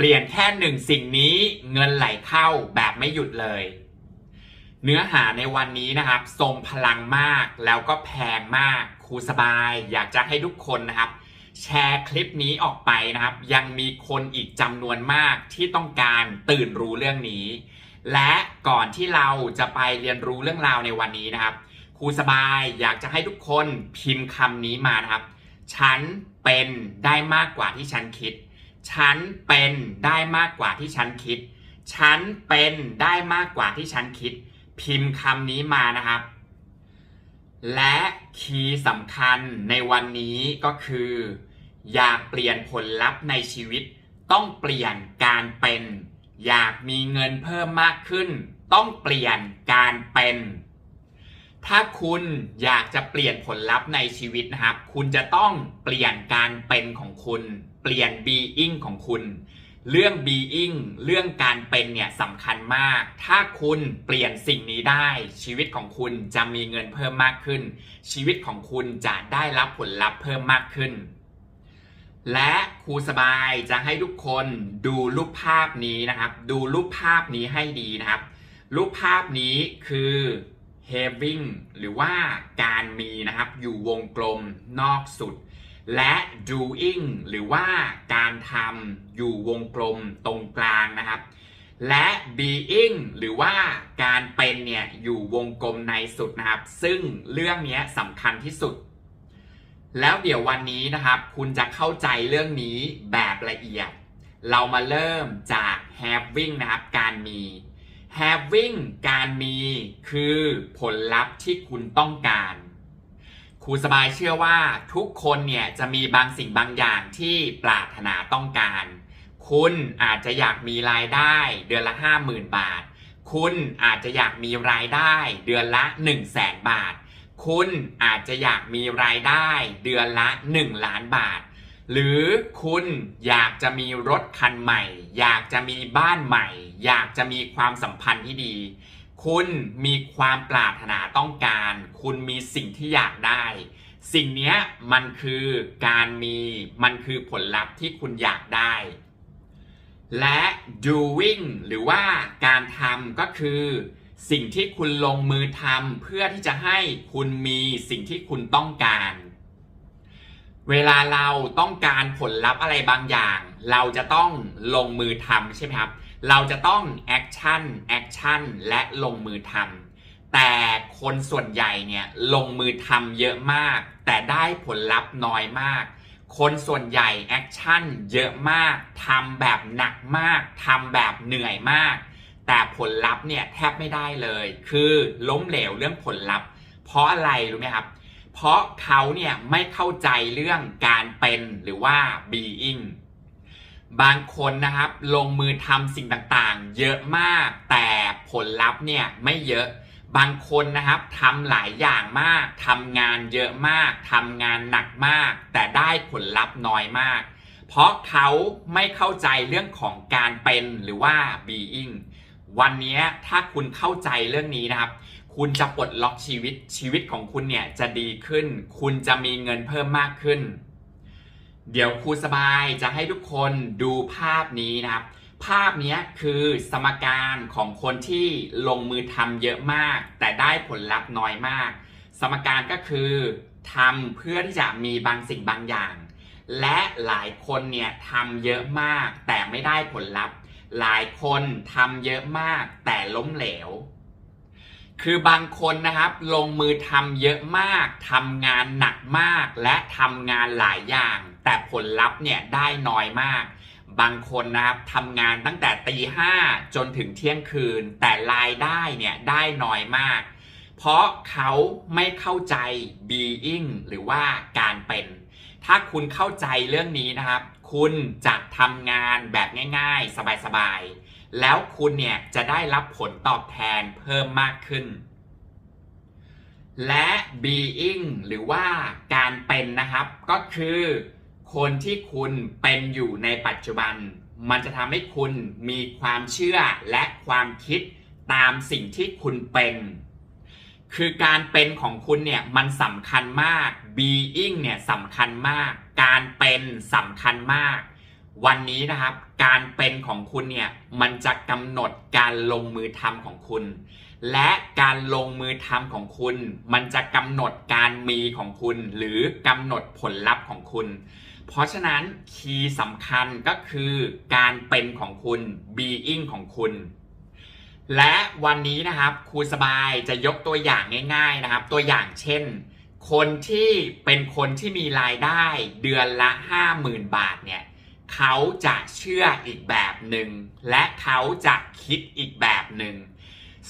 เปลี่ยนแค่หนึ่งสิ่งนี้เงินไหลเข้าแบบไม่หยุดเลย เนื้อหาในวันนี้นะครับ ทรงพลังมากแล้วก็แพงมากครูสบาย อยากจะให้ทุกคนนะครับ แชร์คลิปนี้ออกไปนะครับ ยังมีคนอีกจำนวนมากที่ต้องการตื่นรู้เรื่องนี้ และก่อนที่เราจะไปเรียนรู้เรื่องราวในวันนี้นะครับครูสบายอยากจะให้ทุกคนพิมพ์คำนี้มานะครับ ฉันเป็นได้มากกว่าที่ฉันคิด ฉันเป็นได้มากกว่าที่ฉันคิด ฉันเป็นได้มากกว่าที่ฉันคิด พิมพ์คำนี้มานะครับ และคีย์สำคัญในวันนี้ก็คือ อยากเปลี่ยนผลลัพธ์ในชีวิต ต้องเปลี่ยนการเป็น อยากมีเงินเพิ่มมากขึ้น ต้องเปลี่ยนการเป็น ถ้าคุณอยากจะเปลี่ยนผลลัพธ์ในชีวิตนะครับ คุณจะต้องเปลี่ยนการเป็นของคุณ เปลี่ยน being ของคุณ เรื่อง being เรื่องการเป็นเนี่ยสำคัญมาก ถ้าคุณเปลี่ยนสิ่งนี้ได้ ชีวิตของคุณจะมีเงินเพิ่มมากขึ้น ชีวิตของคุณจะได้รับผลลัพธ์เพิ่มมากขึ้น และครูสบายจะให้ทุกคนดูรูปภาพนี้นะครับ ดูรูปภาพนี้ให้ดีนะครับ รูปภาพนี้คือ having หรือว่าการมีนะครับอยู่วงกลมนอกสุด และ doing หรือว่าการทำอยู่วงกลมตรงกลางนะครับ และ being หรือว่าการเป็นเนี่ยอยู่วงกลมในสุดนะครับ ซึ่งเรื่องนี้สำคัญที่สุด แล้วเดี๋ยววันนี้นะครับ คุณจะเข้าใจเรื่องนี้แบบละเอียด เรามาเริ่มจาก having นะครับ การมี having การมีคือผลลัพธ์ที่คุณต้องการ ครูสบายเชื่อว่าทุกคนเนี่ยจะมีบางสิ่งบางอย่างที่ปรารถนาต้องการ คุณอาจจะอยากมีรายได้เดือนละ 50,000 บาท คุณอาจจะอยากมีรายได้เดือนละ 1 0 0 0 0แสนบาท คุณอาจจะอยากมีรายได้เดือนละ 1 ล้านบาท หรือคุณอยากจะมีรถคันใหม่ อยากจะมีบ้านใหม่ อยากจะมีความสัมพันธ์ที่ดี คุณมีความปรารถนาต้องการ คุณมีสิ่งที่อยากได้ สิ่งนี้มันคือการมีมันคือผลลัพธ์ที่คุณอยากได้ และ doing หรือว่าการทำก็คือ สิ่งที่คุณลงมือทำเพื่อที่จะให้คุณมีสิ่งที่คุณต้องการ เวลาเราต้องการผลลัพธ์อะไรบางอย่าง เราจะต้องลงมือทำใช่ไหมครับ เราจะต้องแอคชั่นแอคชั่นและลงมือทำแต่คนส่วนใหญ่เนี่ยลงมือทำเยอะมาก แต่ได้ผลลัพธ์น้อยมาก คนส่วนใหญ่แอคชั่นเยอะมากทำแบบหนักมากทำแบบเหนื่อยมาก แต่ผลลัพธ์เนี่ยแทบไม่ได้เลย คือล้มเหลวเรื่องผลลัพธ์ เพราะอะไรรู้ไหมครับ เพราะเขาเนี่ยไม่เข้าใจเรื่องการเป็นหรือว่า being บางคนนะครับลงมือทำสิ่งต่างๆ เยอะมากแต่ผลลัพธ์เนี่ยไม่เยอะบางคนนะครับทำหลายอย่างมากทำงานเยอะมากทำงานหนักมาก แต่ได้ผลลัพธ์น้อยมาก เพราะเขาไม่เข้าใจเรื่องของการเป็นหรือว่า being วันนี้ถ้าคุณเข้าใจเรื่องนี้นะครับ คุณจะปลดล็อกชีวิตชีวิตของคุณเนี่ยจะดีขึ้น คุณจะมีเงินเพิ่มมากขึ้น เดี๋ยวครูสบายจะให้ทุกคนดูภาพนี้นะครับ ภาพนี้คือสมการของคนที่ลงมือทำเยอะมาก แต่ได้ผลลัพธ์น้อยมาก สมการก็คือทำเพื่อที่จะมีบางสิ่งบางอย่าง และหลายคนเนี่ยทำเยอะมากแต่ไม่ได้ผลลัพธ์ หลายคนทำเยอะมากแต่ล้มเหลว คือบางคนนะครับ ลงมือทำเยอะมากทำงานหนักมาก และทำงานหลายอย่าง แต่ผลลัพธ์เนี่ยได้น้อยมาก บางคนนะครับทำงานตั้งแต่ตีห้าจนถึงเที่ยงคืน แต่รายได้เนี่ยได้น้อยมาก เพราะเขาไม่เข้าใจ being หรือว่าการเป็น ถ้าคุณเข้าใจเรื่องนี้นะครับ คุณจะทำงานแบบง่าย ๆ สบายๆ แล้วคุณเนี่ยจะได้รับผลตอบแทนเพิ่มมากขึ้น และ being หรือว่าการเป็นนะครับ ก็คือคนที่คุณเป็นอยู่ในปัจจุบัน มันจะทำให้คุณมีความเชื่อและความคิดตามสิ่งที่คุณเป็น คือการเป็นของคุณเนี่ยมันสำคัญมาก being เนี่ยสำคัญมาก การเป็นสำคัญมาก วันนี้นะครับ การเป็นของคุณเนี่ยมันจะกำหนดการลงมือทำของคุณ และการลงมือทำของคุณ มันจะกำหนดการมีของคุณ หรือกำหนดผลลัพธ์ของคุณ เพราะฉะนั้นคีย์สำคัญก็คือการเป็นของคุณ being ของคุณและวันนี้นะครับครูสบายจะยกตัวอย่างง่าย ๆนะครับ ตัวอย่างเช่น คนที่เป็นคนที่มีรายได้เดือนละ 50,000 บาทเนี่ย เขาจะเชื่ออีกแบบหนึ่งและเขาจะคิดอีกแบบหนึ่ง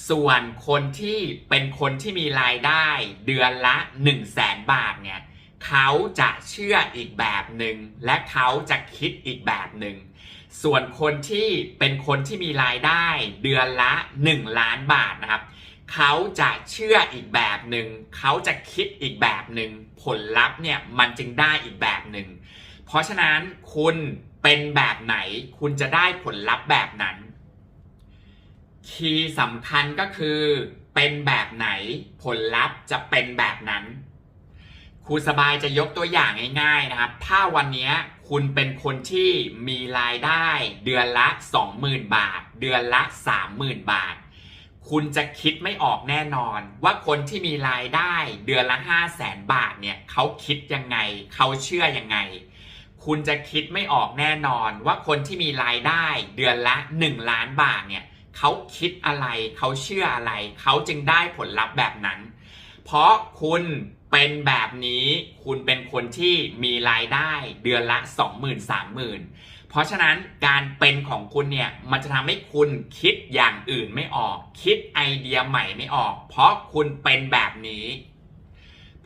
ส่วนคนที่เป็นคนที่มีรายได้เดือนละ 1 0 0 0 0แสนบาทเนี่ยเขาจะเชื่ออีกแบบหนึ่งและเขาจะคิดอีกแบบหนึ่งส่วนคนที่เป็นคนที่มีรายได้เดือนละ 1 ล้านบาทนะครับเขาจะเชื่ออีกแบบหนึ่งเขาจะคิดอีกแบบหนึ่งผลลัพธ์เนี่ยมันจึงได้อีกแบบหนึ่ง เพราะฉะนั้นคุณเป็นแบบไหน คุณจะได้ผลลัพธ์แบบนั้น คีย์สำคัญก็คือ เป็นแบบไหนผลลัพธ์จะเป็นแบบนั้นครูสบายจะยกตัวอย่างง่ายๆนะครับ ถ้าวันนี้คุณเป็นคนที่มีรายได้ เดือนละ 20,000 บาท เดือนละ 30,000 บาท คุณจะคิดไม่ออกแน่นอน ว่าคนที่มีรายได้เดือนละ 5 0 0แสนบาทเนี่ยเขาคิดยังไง เขาเชื่อยังไง คุณจะคิดไม่ออกแน่นอนว่าคนที่มีรายได้เดือนละ 1 ล้านบาทเนี่ยเขาคิดอะไรเขาเชื่ออะไร เขาจึงได้ผลลัพธ์แบบนั้น เพราะคุณเป็นแบบนี้คุณเป็นคนที่มีรายได้เดือนละ 20,000 30,000 เพราะฉะนั้นการเป็นของคุณเนี่ยมันจะทำให้คุณคิดอย่างอื่นไม่ออก คิดไอเดียใหม่ไม่ออก เพราะคุณเป็นแบบนี้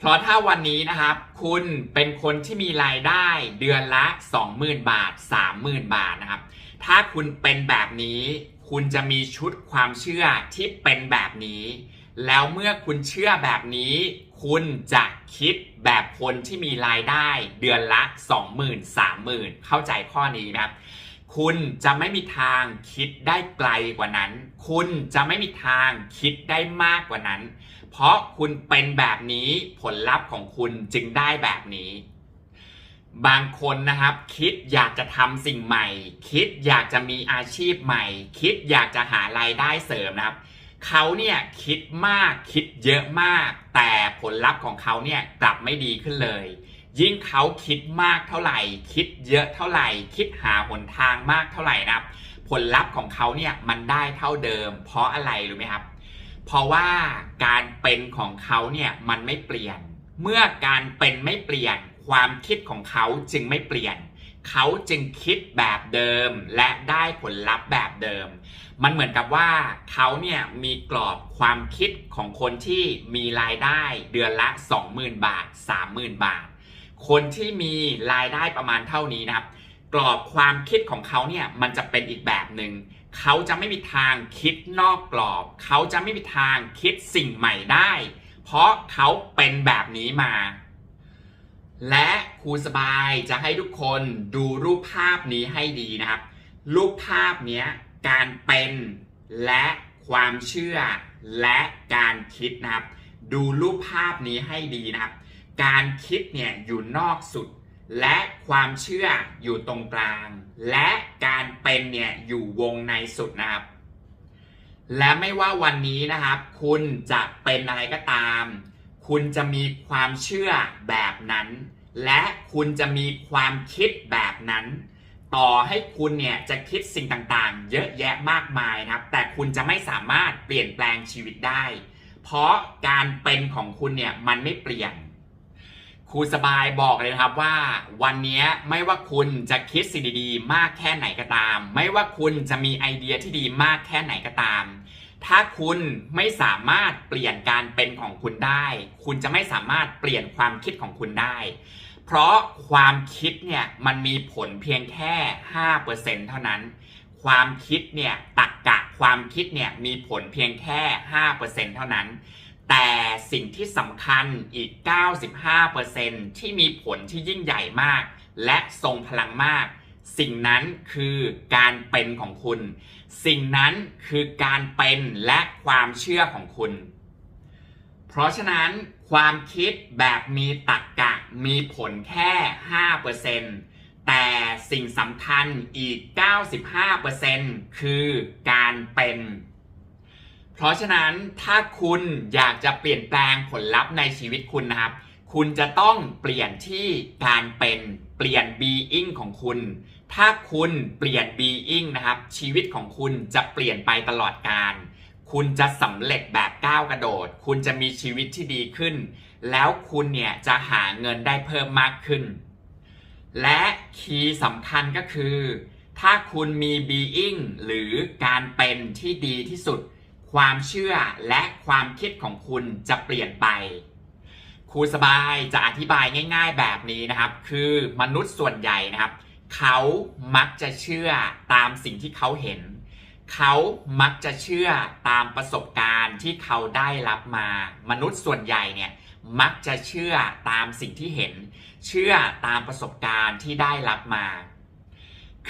เพราะถ้าวันนี้นะครับ คุณเป็นคนที่มีรายได้เดือนละ 20,000 บาท 30,000 บาทนะครับ ถ้าคุณเป็นแบบนี้ คุณจะมีชุดความเชื่อที่เป็นแบบนี้ แล้วเมื่อคุณเชื่อแบบนี้ คุณจะคิดแบบคนที่มีรายได้เดือนละ 20,000 30,000 เข้าใจข้อนี้นะครับคุณจะไม่มีทางคิดได้ไกลกว่านั้น คุณจะไม่มีทางคิดได้มากกว่านั้น เพราะคุณเป็นแบบนี้ผลลัพธ์ของคุณจึงได้แบบนี้ บางคนนะครับ คิดอยากจะทำสิ่งใหม่ คิดอยากจะมีอาชีพใหม่ คิดอยากจะหารายได้เสริมนะครับเขาเนี่ยคิดมากคิดเยอะมาก แต่ผลลัพธ์ของเขาเนี่ยกลับไม่ดีขึ้นเลย ยิ่งเขาคิดมากเท่าไหร่ คิดเยอะเท่าไหร่ คิดหาหนทางมากเท่าไหร่นะครับ ผลลัพธ์ของเขาเนี่ยมันได้เท่าเดิม เพราะอะไรรู้ไหมครับ เพราะว่าการเป็นของเขาเนี่ยมันไม่เปลี่ยน เมื่อการเป็นไม่เปลี่ยน ความคิดของเขาจึงไม่เปลี่ยน เขาจึงคิดแบบเดิมและได้ผลลัพธ์แบบเดิม มันเหมือนกับว่าเขาเนี่ยมีกรอบความคิดของคนที่มีรายได้เดือนละ 20,000 บาท 30,000 บาท คนที่มีรายได้ประมาณเท่านี้นะครับ กรอบความคิดของเขาเนี่ยมันจะเป็นอีกแบบหนึ่ง เขาจะไม่มีทางคิดนอกกรอบ เขาจะไม่มีทางคิดสิ่งใหม่ได้ เพราะเขาเป็นแบบนี้มา และครูสบายจะให้ทุกคนดูรูปภาพนี้ให้ดีนะครับ รูปภาพเนี้ยการเป็นและความเชื่อและการคิดนะครับ ดูรูปภาพนี้ให้ดีนะครับ การคิดเนี่ยอยู่นอกสุด และความเชื่ออยู่ตรงกลาง และการเป็นเนี่ยอยู่วงในสุดนะครับ และไม่ว่าวันนี้นะครับ คุณจะเป็นอะไรก็ตาม คุณจะมีความเชื่อแบบนั้น และคุณจะมีความคิดแบบนั้น ต่อให้คุณเนี่ยจะคิดสิ่งต่างๆ เยอะแยะมากมายนะครับ แต่คุณจะไม่สามารถเปลี่ยนแปลงชีวิตได้ เพราะการเป็นของคุณเนี่ยมันไม่เปลี่ยน ครูสบายบอกเลยนะครับว่าวันนี้ไม่ว่าคุณจะคิดสิ่งดีๆ มากแค่ไหนก็ตาม ไม่ว่าคุณจะมีไอเดียที่ดีมากแค่ไหนก็ตาม ถ้าคุณไม่สามารถเปลี่ยนการเป็นของคุณได้ คุณจะไม่สามารถเปลี่ยนความคิดของคุณได้ เพราะความคิดเนี่ยมันมีผลเพียงแค่5%เท่านั้น ความคิดเนี่ยตักกะความคิดเนี่ยมีผลเพียงแค่5%เท่านั้น แต่สิ่งที่สำคัญอีก 95%ที่มีผลที่ยิ่งใหญ่มาก และทรงพลังมาก สิ่งนั้นคือการเป็นของคุณ สิ่งนั้นคือการเป็นและความเชื่อของคุณ เพราะฉะนั้นความคิดแบบมีตรรกกะมีผลแค่ 5%แต่สิ่งสำคัญอีก 95%คือการเป็น เพราะฉะนั้นถ้าคุณอยากจะเปลี่ยนแปลงผลลัพธ์ในชีวิตคุณนะครับ คุณจะต้องเปลี่ยนที่การเป็นเปลี่ยน being ของคุณ ถ้าคุณเปลี่ยน being นะครับ ชีวิตของคุณจะเปลี่ยนไปตลอดการคุณจะสำเร็จแบบก้าวกระโดด คุณจะมีชีวิตที่ดีขึ้น แล้วคุณเนี่ยจะหาเงินได้เพิ่มมากขึ้น และคีย์สำคัญก็คือ ถ้าคุณมี being หรือการเป็นที่ดีที่สุด ความเชื่อและความคิดของคุณจะเปลี่ยนไป ครูสบายจะอธิบายง่าย ๆแบบนี้นะครับ คือมนุษย์ส่วนใหญ่นะครับ เขามักจะเชื่อตามสิ่งที่เขาเห็น เขามักจะเชื่อตามประสบการณ์ที่เขาได้รับมา มนุษย์ส่วนใหญ่เนี่ยมักจะเชื่อตามสิ่งที่เห็น เชื่อตามประสบการณ์ที่ได้รับมา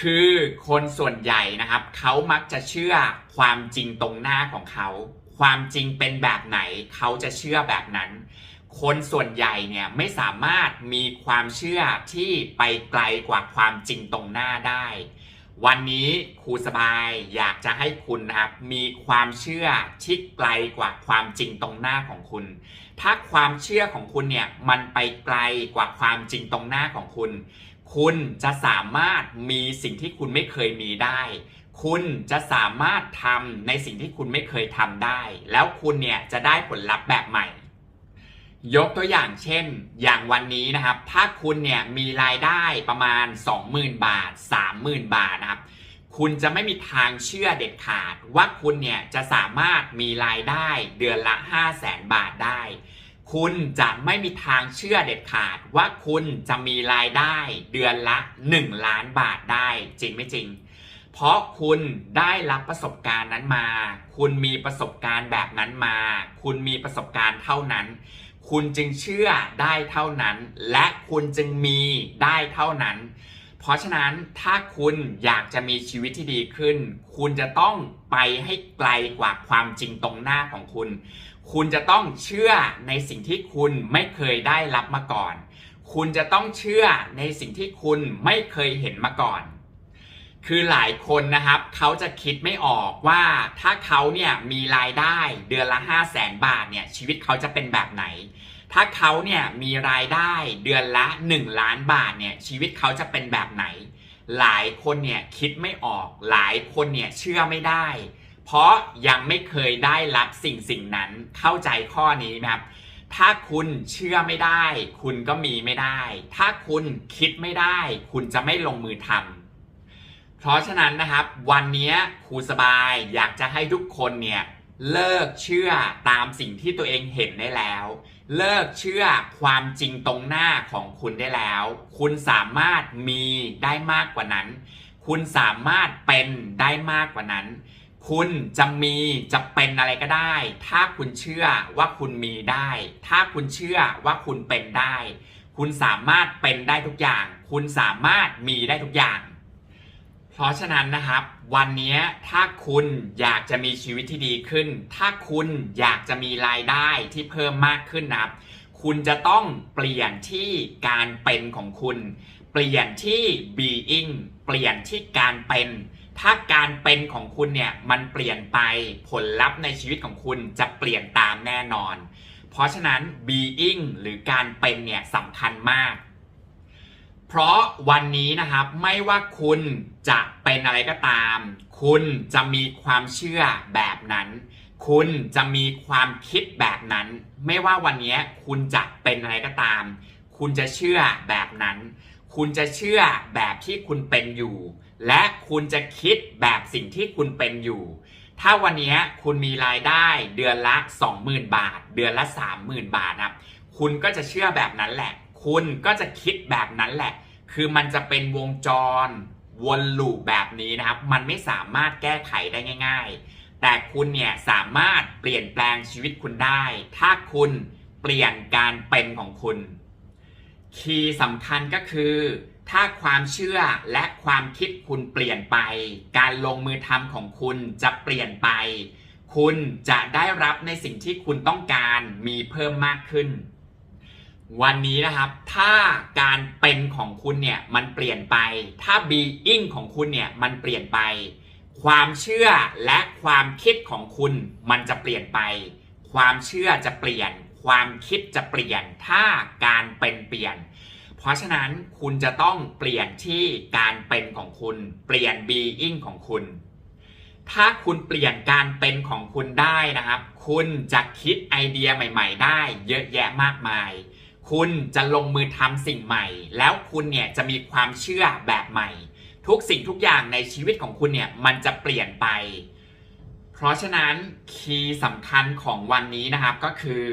คือคนส่วนใหญ่นะครับ เขามักจะเชื่อความจริงตรงหน้าของเขา ความจริงเป็นแบบไหน เขาจะเชื่อแบบนั้น คนส่วนใหญ่เนี่ยไม่สามารถมีความเชื่อที่ไปไกลกว่าความจริงตรงหน้าได้ วันนี้ครูสบายอยากจะให้คุณนะครับ มีความเชื่อที่ไกลกว่าความจริงตรงหน้าของคุณ ถ้าความเชื่อของคุณเนี่ยมันไปไกลกว่าความจริงตรงหน้าของคุณ คุณจะสามารถมีสิ่งที่คุณไม่เคยมีได้ คุณจะสามารถทำในสิ่งที่คุณไม่เคยทำได้ แล้วคุณเนี่ยจะได้ผลลัพธ์แบบใหม่ ยกตัวอย่างเช่น อย่างวันนี้นะครับ ถ้าคุณเนี่ยมีรายได้ประมาณ 20,000 บาท 30,000 บาทนะครับ คุณจะไม่มีทางเชื่อเด็ดขาด ว่าคุณเนี่ยจะสามารถมีรายได้เดือนละ 5 0 0แสนบาทได้ คุณจะไม่มีทางเชื่อเด็ดขาดว่าคุณจะมีรายได้เดือนละ 1 ล้านบาทได้จริงไม่จริง เพราะคุณได้รับประสบการณ์นั้นมา คุณมีประสบการณ์แบบนั้นมา คุณมีประสบการณ์เท่านั้น คุณจึงเชื่อได้เท่านั้น และคุณจึงมีได้เท่านั้น เพราะฉะนั้นถ้าคุณอยากจะมีชีวิตที่ดีขึ้น คุณจะต้องไปให้ไกลกว่าความจริงตรงหน้าของคุณ คุณจะต้องเชื่อในสิ่งที่คุณไม่เคยได้รับมาก่อน คุณจะต้องเชื่อในสิ่งที่คุณไม่เคยเห็นมาก่อน คือหลายคนนะครับ เขาจะคิดไม่ออกว่าถ้าเขาเนี่ยมีรายได้เดือนละ 5 0 0แสนบาทเนี่ยชีวิตเขาจะเป็นแบบไหน ถ้าเขาเนี่ยมีรายได้เดือนละ 1 ล้านบาทเนี่ยชีวิตเขาจะเป็นแบบไหน หลายคนเนี่ยคิดไม่ออก หลายคนเนี่ยเชื่อไม่ได้ เพราะยังไม่เคยได้รับสิ่งสิ่งนั้นเข้าใจข้อนี้ไหมครับถ้าคุณเชื่อไม่ได้ คุณก็มีไม่ได้ ถ้าคุณคิดไม่ได้ คุณจะไม่ลงมือทำเพราะฉะนั้นนะครับ วันนี้ครูสบายอยากจะให้ทุกคนเนี่ยเลิกเชื่อตามสิ่งที่ตัวเองเห็นได้แล้ว เลิกเชื่อความจริงตรงหน้าของคุณได้แล้ว คุณสามารถมีได้มากกว่านั้น คุณสามารถเป็นได้มากกว่านั้น คุณจะมีจะเป็นอะไรก็ได้ ถ้าคุณเชื่อว่าคุณมีได้ ถ้าคุณเชื่อว่าคุณเป็นได้ คุณสามารถเป็นได้ทุกอย่าง คุณสามารถมีได้ทุกอย่าง เพราะฉะนั้นนะครับ วันนี้ถ้าคุณอยากจะมีชีวิตที่ดีขึ้น ถ้าคุณอยากจะมีรายได้ที่เพิ่มมากขึ้นนะครับ คุณจะต้องเปลี่ยนที่การเป็นของคุณ เปลี่ยนที่ being เปลี่ยนที่การเป็น ถ้าการเป็นของคุณเนี่ยมันเปลี่ยนไปผลลัพธ์ในชีวิตของคุณจะเปลี่ยนตามแน่นอน เพราะฉะนั้น being หรือการเป็นเนี่ยสำคัญมาก เพราะวันนี้นะครับไม่ว่าคุณจะเป็นอะไรก็ตาม คุณจะมีความเชื่อแบบนั้น คุณจะมีความคิดแบบนั้น ไม่ว่าวันนี้คุณจะเป็นอะไรก็ตาม คุณจะเชื่อแบบนั้น คุณจะเชื่อแบบที่คุณเป็นอยู่ และคุณจะคิดแบบสิ่งที่คุณเป็นอยู่ ถ้าวันนี้คุณมีรายได้เดือนละ 20,000 บาท เดือนละ 30,000 บาทนะคุณก็จะเชื่อแบบนั้นแหละ คุณก็จะคิดแบบนั้นแหละ คือมันจะเป็นวงจรวนลูปแบบนี้นะครับ มันไม่สามารถแก้ไขได้ง่าย ๆ แต่คุณเนี่ยสามารถเปลี่ยนแปลงชีวิตคุณได้ ถ้าคุณเปลี่ยนการเป็นของคุณ คีย์สำคัญก็คือ ถ้าความเชื่อและความคิดคุณเปลี่ยนไป การลงมือทำของคุณจะเปลี่ยนไป คุณจะได้รับในสิ่งที่คุณต้องการมีเพิ่มมากขึ้น วันนี้นะครับ ถ้าการเป็นของคุณเนี่ยมันเปลี่ยนไป ถ้า being ของคุณเนี่ยมันเปลี่ยนไป ความเชื่อและความคิดของคุณมันจะเปลี่ยนไป ความเชื่อจะเปลี่ยน ความคิดจะเปลี่ยน ถ้าการเป็นเปลี่ยน เพราะฉะนั้นคุณจะต้องเปลี่ยนที่การเป็นของคุณ เปลี่ยน being ของคุณ ถ้าคุณเปลี่ยนการเป็นของคุณได้นะครับ คุณจะคิดไอเดียใหม่ ๆ ได้ เยอะแยะมากมาย คุณจะลงมือทำสิ่งใหม่ แล้วคุณเนี่ยจะมีความเชื่อแบบใหม่ ทุกสิ่งทุกอย่างในชีวิตของคุณเนี่ยมันจะเปลี่ยนไป เพราะฉะนั้นคีย์สำคัญของวันนี้นะครับก็คือ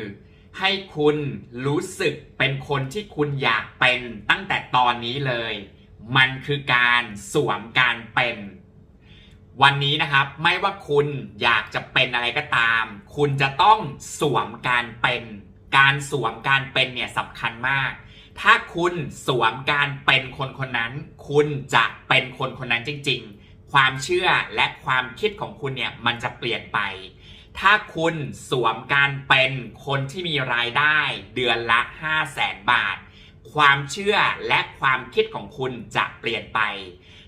ให้คุณรู้สึกเป็นคนที่คุณอยากเป็นตั้งแต่ตอนนี้เลย มันคือการสวมการเป็น วันนี้นะครับไม่ว่าคุณอยากจะเป็นอะไรก็ตาม คุณจะต้องสวมการเป็น การสวมการเป็นเนี่ยสำคัญมาก ถ้าคุณสวมการเป็นคนคนนั้น คุณจะเป็นคนคนนั้นจริง ๆ ความเชื่อและความคิดของคุณเนี่ยมันจะเปลี่ยนไป ถ้าคุณสวมการเป็นคนที่มีรายได้เดือนละ 5 0 0แสนบาท ความเชื่อและความคิดของคุณจะเปลี่ยนไป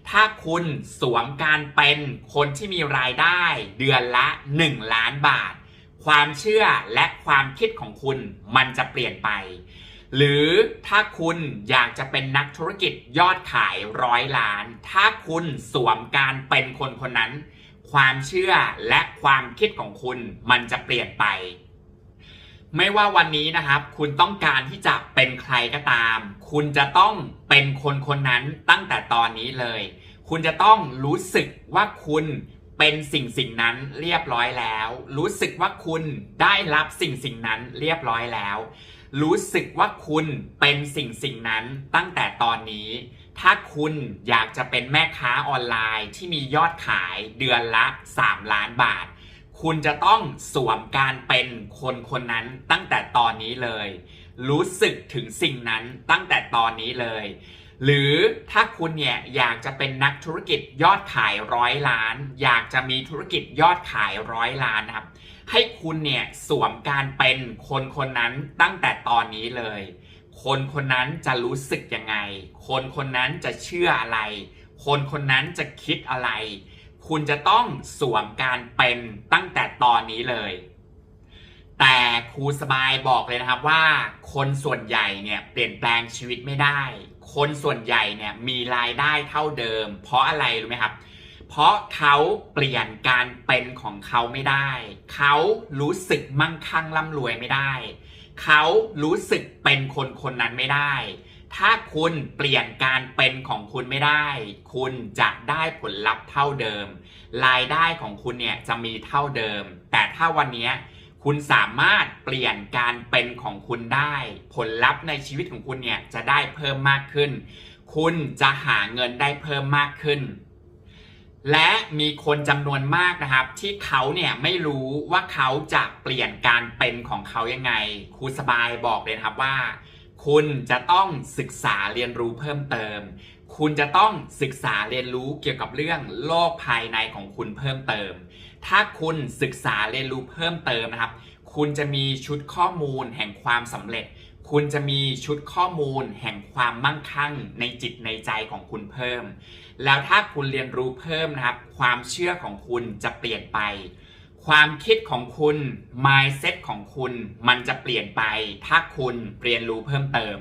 ถ้าคุณสวมการเป็นคนที่มีรายได้เดือนละ 1 ล้านบาท ความเชื่อและความคิดของคุณมันจะเปลี่ยนไป หรือถ้าคุณอยากจะเป็นนักธุรกิจยอดขายร้อยล้าน ถ้าคุณสวมการเป็นคนคนนั้น ความเชื่อและความคิดของคุณมันจะเปลี่ยนไป ไม่ว่าวันนี้นะครับ คุณต้องการที่จะเป็นใครก็ตาม คุณจะต้องเป็นคนคนนั้นตั้งแต่ตอนนี้เลย คุณจะต้องรู้สึกว่าคุณเป็นสิ่งสิ่งนั้นเรียบร้อยแล้ว รู้สึกว่าคุณได้รับสิ่งสิ่งนั้นเรียบร้อยแล้ว รู้สึกว่าคุณเป็นสิ่งสิ่งนั้นตั้งแต่ตอนนี้ ถ้าคุณอยากจะเป็นแม่ค้าออนไลน์ที่มียอดขายเดือนละ 3 ล้านบาท คุณจะต้องสวมการเป็นคนคนนั้นตั้งแต่ตอนนี้เลย รู้สึกถึงสิ่งนั้นตั้งแต่ตอนนี้เลย หรือถ้าคุณเนี่ยอยากจะเป็นนักธุรกิจยอดขายร้อยล้าน อยากจะมีธุรกิจยอดขายร้อยล้านนะครับ ให้คุณเนี่ยสวมการเป็นคนคนนั้นตั้งแต่ตอนนี้เลย คนคนนั้นจะรู้สึกยังไง คนคนนั้นจะเชื่ออะไร คนคนนั้นจะคิดอะไร คุณจะต้องสวมการเป็นตั้งแต่ตอนนี้เลย แต่ครูสบายบอกเลยนะครับว่า คนส่วนใหญ่เนี่ยเปลี่ยนแปลงชีวิตไม่ได้ คนส่วนใหญ่เนี่ยมีรายได้เท่าเดิม เพราะอะไรรู้ไหมครับ เพราะเขาเปลี่ยนการเป็นของเขาไม่ได้ เขารู้สึกมั่งคั่งร่ำรวยไม่ได้ เขารู้สึกเป็นคนคนนั้นไม่ได้ ถ้าคุณเปลี่ยนการเป็นของคุณไม่ได้ คุณจะได้ผลลัพธ์เท่าเดิม รายได้ของคุณเนี่ยจะมีเท่าเดิม แต่ถ้าวันนี้คุณสามารถเปลี่ยนการเป็นของคุณได้ ผลลัพธ์ในชีวิตของคุณเนี่ยจะได้เพิ่มมากขึ้น คุณจะหาเงินได้เพิ่มมากขึ้น และมีคนจำนวนมากนะครับ ที่เขาเนี่ยไม่รู้ว่าเขาจะเปลี่ยนการเป็นของเขายังไงครูสบายบอกเลยครับว่า คุณจะต้องศึกษาเรียนรู้เพิ่มเติม คุณจะต้องศึกษาเรียนรู้เกี่ยวกับเรื่องโลกภายในของคุณเพิ่มเติม ถ้าคุณศึกษาเรียนรู้เพิ่มเติมนะครับ คุณจะมีชุดข้อมูลแห่งความสำเร็จ คุณจะมีชุดข้อมูลแห่งความมั่งคั่งในจิตในใจของคุณเพิ่ม แล้วถ้าคุณเรียนรู้เพิ่มนะครับ ความเชื่อของคุณจะเปลี่ยนไป ความคิดของคุณ mindset ของคุณ มันจะเปลี่ยนไป ถ้าคุณเรียนรู้เพิ่มเติม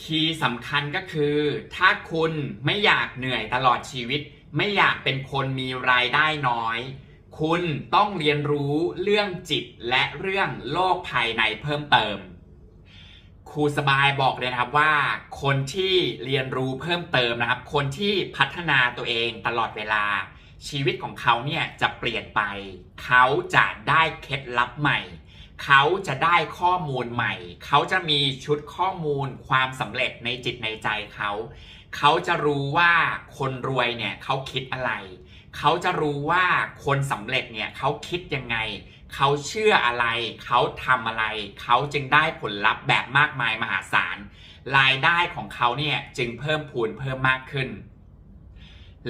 คีย์สำคัญก็คือ ถ้าคุณไม่อยากเหนื่อยตลอดชีวิต ไม่อยากเป็นคนมีรายได้น้อยคุณต้องเรียนรู้เรื่องจิตและเรื่องโลกภายในเพิ่มเติม รูสบายบอกเลยนะครับว่าคนที่เรียนรู้เพิ่มเติมนะครับ คนที่พัฒนาตัวเองตลอดเวลา ชีวิตของเขาเนี่ยจะเปลี่ยนไป เขาจะได้เคล็ดลับใหม่ เขาจะได้ข้อมูลใหม่ เขาจะมีชุดข้อมูลความสำเร็จในจิตในใจเขา เขาจะรู้ว่าคนรวยเนี่ยเขาคิดอะไร เขาจะรู้ว่าคนสำเร็จเนี่ยเขาคิดยังไง เขาเชื่ออะไร เขาทำอะไร เขาจึงได้ผลลัพธ์แบบมากมายมหาศาล รายได้ของเขาเนี่ยจึงเพิ่มพูนเพิ่มมากขึ้น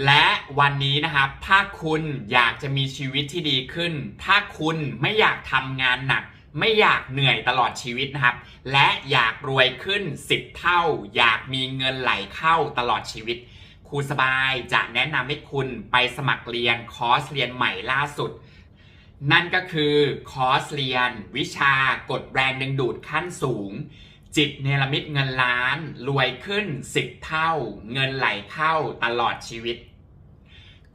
และวันนี้นะครับ ถ้าคุณอยากจะมีชีวิตที่ดีขึ้น ถ้าคุณไม่อยากทำงานหนัก ไม่อยากเหนื่อยตลอดชีวิตนะครับ และอยากรวยขึ้น 10 เท่า อยากมีเงินไหลเข้าตลอดชีวิตครูสบายจะแนะนำให้คุณไปสมัครเรียนคอร์สเรียนใหม่ล่าสุด นั่นก็คือคอร์สเรียน วิชากดแรงดึงดูดขั้นสูง จิตเนรมิตเงินล้าน รวยขึ้น 10 เท่า เงินไหลเข้าตลอดชีวิต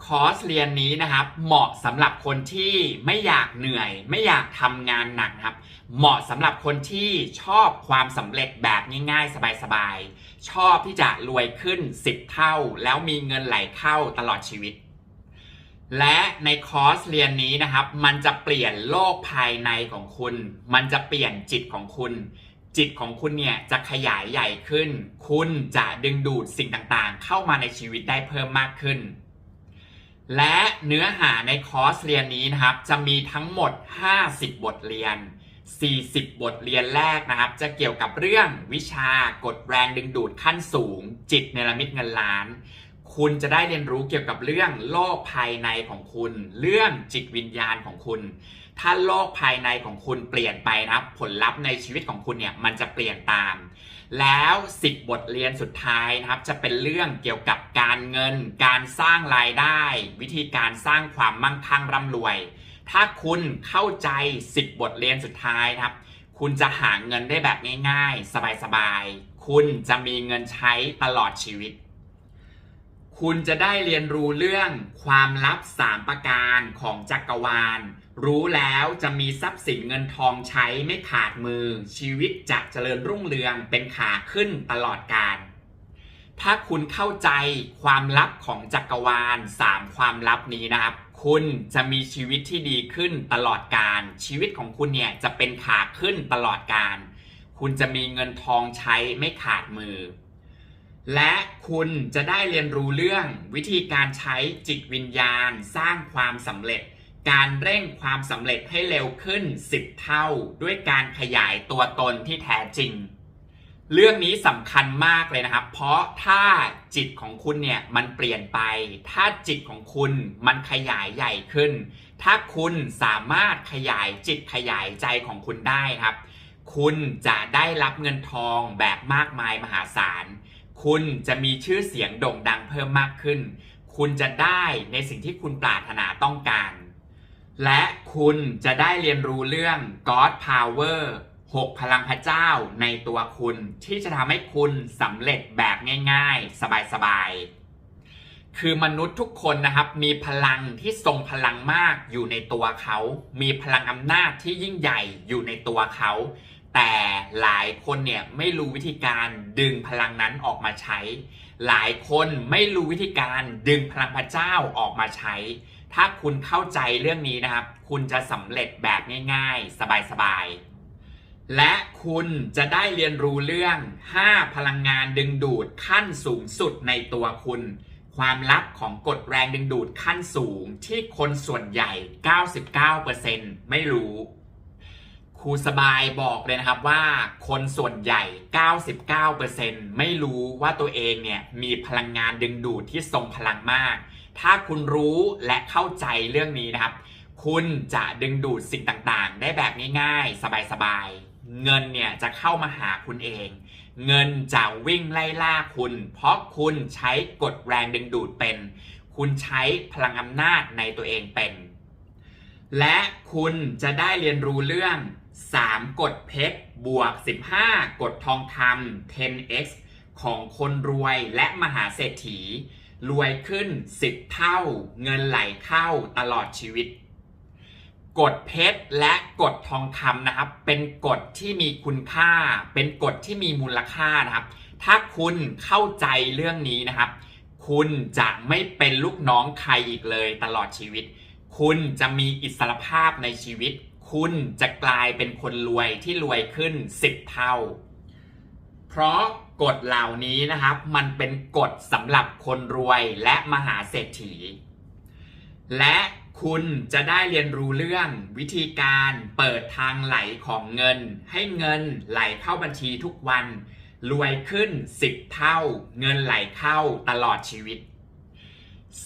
คอร์สเรียนนี้นะครับ เหมาะสำหรับคนที่ไม่อยากเหนื่อย ไม่อยากทำงานหนักครับ เหมาะสำหรับคนที่ชอบความสำเร็จแบบง่ายๆ สบายๆ ชอบที่จะรวยขึ้น 10 เท่า แล้วมีเงินไหลเข้าตลอดชีวิต และในคอร์สเรียนนี้นะครับ มันจะเปลี่ยนโลกภายในของคุณ มันจะเปลี่ยนจิตของคุณ จิตของคุณเนี่ยจะขยายใหญ่ขึ้น คุณจะดึงดูดสิ่งต่างๆ เข้ามาในชีวิตได้เพิ่มมากขึ้น และเนื้อหาในคอร์สเรียนนี้นะครับ จะมีทั้งหมด 50 บทเรียน 40 บทเรียนแรกนะครับ จะเกี่ยวกับเรื่องวิชากดแรงดึงดูดขั้นสูง จิตเนรมิตเงินล้าน คุณจะได้เรียนรู้เกี่ยวกับเรื่องโลกภายในของคุณ เรื่องจิตวิญญาณของคุณ ถ้าโลกภายในของคุณเปลี่ยนไปนะครับผลลัพธ์ในชีวิตของคุณเนี่ยมันจะเปลี่ยนตาม แล้ว 10 บทเรียนสุดท้ายนะครับ จะเป็นเรื่องเกี่ยวกับการเงิน การสร้างรายได้ วิธีการสร้างความมั่งคั่งร่ำรวย ถ้าคุณเข้าใจ 10 บทเรียนสุดท้ายนะครับ คุณจะหาเงินได้แบบง่าย ๆ สบายๆคุณจะมีเงินใช้ตลอดชีวิต คุณจะได้เรียนรู้เรื่องความลับ 3 ประการของจักรวาล รู้แล้วจะมีทรัพย์สินเงินทองใช้ไม่ขาดมือ ชีวิตจะเจริญรุ่งเรืองเป็นขาขึ้นตลอดกาลถ้าคุณเข้าใจความลับของจักรวาล 3 ความลับนี้นะครับ คุณจะมีชีวิตที่ดีขึ้นตลอดกาลชีวิตของคุณเนี่ยจะเป็นขาขึ้นตลอดกาลคุณจะมีเงินทองใช้ไม่ขาดมือ และคุณจะได้เรียนรู้เรื่องวิธีการใช้จิตวิญญาณ สร้างความสำเร็จ การเร่งความสำเร็จให้เร็วขึ้น 10 เท่า ด้วยการขยายตัวตนที่แท้จริง เรื่องนี้สำคัญมากเลยนะครับ เพราะถ้าจิตของคุณเนี่ยมันเปลี่ยนไป ถ้าจิตของคุณมันขยายใหญ่ขึ้น ถ้าคุณสามารถขยายจิตขยายใจของคุณได้ครับ คุณจะได้รับเงินทองแบบมากมายมหาศาล คุณจะมีชื่อเสียงโด่งดังเพิ่มมากขึ้น คุณจะได้ในสิ่งที่คุณปรารถนาต้องการ และคุณจะได้เรียนรู้เรื่อง God Power 6 พลังพระเจ้าในตัวคุณที่จะทำให้คุณสำเร็จแบบง่าย ๆ สบายๆ คือมนุษย์ทุกคนนะครับ มีพลังที่ทรงพลังมากอยู่ในตัวเขา มีพลังอำนาจที่ยิ่งใหญ่อยู่ในตัวเขา แต่หลายคนเนี่ยไม่รู้วิธีการดึงพลังนั้นออกมาใช้ หลายคนไม่รู้วิธีการดึงพลังพระเจ้าออกมาใช้ ถ้าคุณเข้าใจเรื่องนี้นะครับ คุณจะสำเร็จแบบง่าย ๆ สบายๆ และคุณจะได้เรียนรู้เรื่อง 5 พลังงานดึงดูดขั้นสูงสุดในตัวคุณ ความลับของกฎแรงดึงดูดขั้นสูงที่คนส่วนใหญ่ 99%ไม่รู้ ครูสบายบอกเลยนะครับว่าคนส่วนใหญ่ 99%ไม่รู้ว่าตัวเองเนี่ยมีพลังงานดึงดูดที่ทรงพลังมาก ถ้าคุณรู้และเข้าใจเรื่องนี้นะครับ คุณจะดึงดูดสิ่งต่างๆ ได้แบบง่ายๆ สบายๆ เงินเนี่ยจะเข้ามาหาคุณเอง เงินจะวิ่งไล่ล่าคุณ เพราะคุณใช้กฎแรงดึงดูดเป็น คุณใช้พลังอำนาจในตัวเองเป็น และคุณจะได้เรียนรู้เรื่อง 3กฎเพชรบวก 15กฎทองคำ 10x ของคนรวยและมหาเศรษฐี รวยขึ้น 10 เท่า เงินไหลเข้าตลอดชีวิต กฎเพชรและกฎทองคำนะครับ เป็นกฎที่มีคุณค่า เป็นกฎที่มีมูลค่านะครับ ถ้าคุณเข้าใจเรื่องนี้นะครับ คุณจะไม่เป็นลูกน้องใครอีกเลยตลอดชีวิต คุณจะมีอิสรภาพในชีวิต คุณจะกลายเป็นคนรวยที่รวยขึ้น 10 เท่า เพราะกฎเหล่านี้นะครับ มันเป็นกฎสำหรับคนรวยและมหาเศรษฐี และคุณจะได้เรียนรู้เรื่องวิธีการเปิดทางไหลของเงิน ให้เงินไหลเข้าบัญชีทุกวัน รวยขึ้น10 เท่า เงินไหลเข้าตลอดชีวิต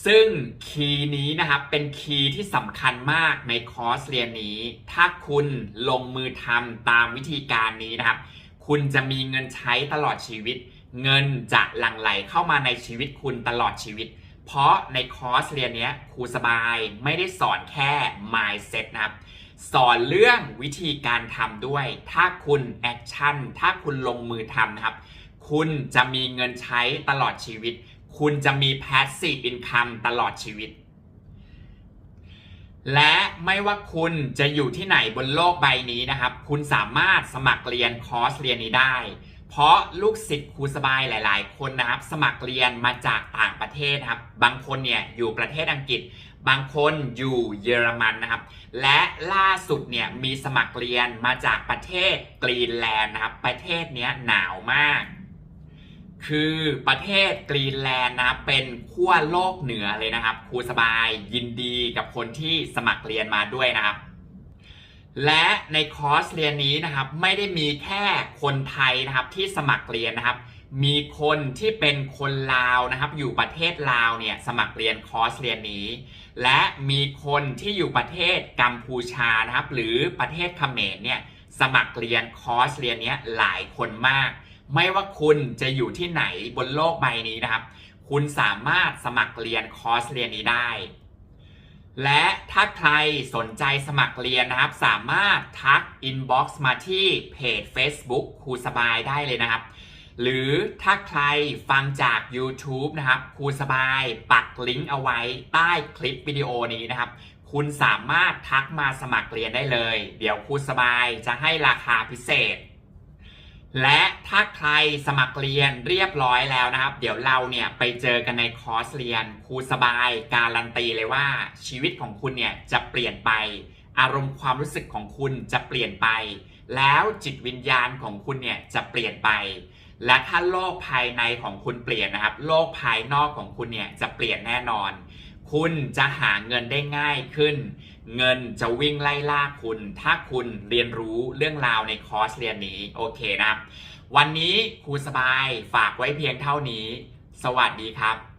ซึ่งคีย์นี้นะครับเป็นคีย์ที่สำคัญมากในคอร์สเรียนนี้ ถ้าคุณลงมือทำตามวิธีการนี้นะครับ คุณจะมีเงินใช้ตลอดชีวิต เงินจะหลั่งไหลเข้ามาในชีวิตคุณตลอดชีวิต เพราะในคอร์สเรียนนี้ครูสบายไม่ได้สอนแค่ mindset นะครับ สอนเรื่องวิธีการทำด้วย ถ้าคุณแอคชั่นถ้าคุณลงมือทำนะครับ คุณจะมีเงินใช้ตลอดชีวิต คุณจะมี passive income ตลอดชีวิต และไม่ว่าคุณจะอยู่ที่ไหนบนโลกใบนี้นะครับ คุณสามารถสมัครเรียนคอร์สเรียนนี้ได้ เพราะลูกศิษย์ครูสบายหลาย ๆ คนนะครับ สมัครเรียนมาจากต่างประเทศนะครับ บางคนเนี่ยอยู่ประเทศอังกฤษ บางคนอยู่เยอรมันนะครับ และล่าสุดเนี่ยมีสมัครเรียนมาจากประเทศกรีนแลนด์นะครับ ประเทศเนี้ยหนาวมาก คือประเทศกรีนแลนด์นะครับเป็นขั้วโลกเหนือเลยนะครับครูสบายยินดีกับคนที่สมัครเรียนมาด้วยนะครับ และในคอร์สเรียนนี้นะครับไม่ได้มีแค่คนไทยนะครับที่สมัครเรียนนะครับ มีคนที่เป็นคนลาวนะครับ อยู่ประเทศลาวเนี่ยสมัครเรียนคอร์สเรียนนี้ และมีคนที่อยู่ประเทศกัมพูชานะครับ หรือประเทศเขมรเนี่ยสมัครเรียนคอร์สเรียนนี้หลายคนมาก ไม่ว่าคุณจะอยู่ที่ไหนบนโลกใบนี้นะครับ คุณสามารถสมัครเรียนคอร์สเรียนนี้ได้ และถ้าใครสนใจสมัครเรียนนะครับ สามารถทัก inbox มาที่เพจ Facebook ครูสบายได้เลยนะครับ หรือถ้าใครฟังจาก YouTube นะครับครูสบายปักลิงก์เอาไว้ใต้คลิปวิดีโอนี้นะครับคุณสามารถทักมาสมัครเรียนได้เลย เดี๋ยวครูสบายจะให้ราคาพิเศษ และถ้าใครสมัครเรียนเรียบร้อยแล้วนะครับ เดี๋ยวเราเนี่ยไปเจอกันในคอร์สเรียนครูสบายการันตีเลยว่า ชีวิตของคุณเนี่ยจะเปลี่ยนไป อารมณ์ความรู้สึกของคุณจะเปลี่ยนไป แล้วจิตวิญญาณของคุณเนี่ยจะเปลี่ยนไป และถ้าโลกภายในของคุณเปลี่ยนนะครับ โลกภายนอกของคุณเนี่ยจะเปลี่ยนแน่นอน คุณจะหาเงินได้ง่ายขึ้น เงินจะวิ่งไล่ล่าคุณ ถ้าคุณเรียนรู้เรื่องราวในคอร์สเรียนนี้ โอเคนะ วันนี้ครูสบายฝากไว้เพียงเท่านี้ สวัสดีครับ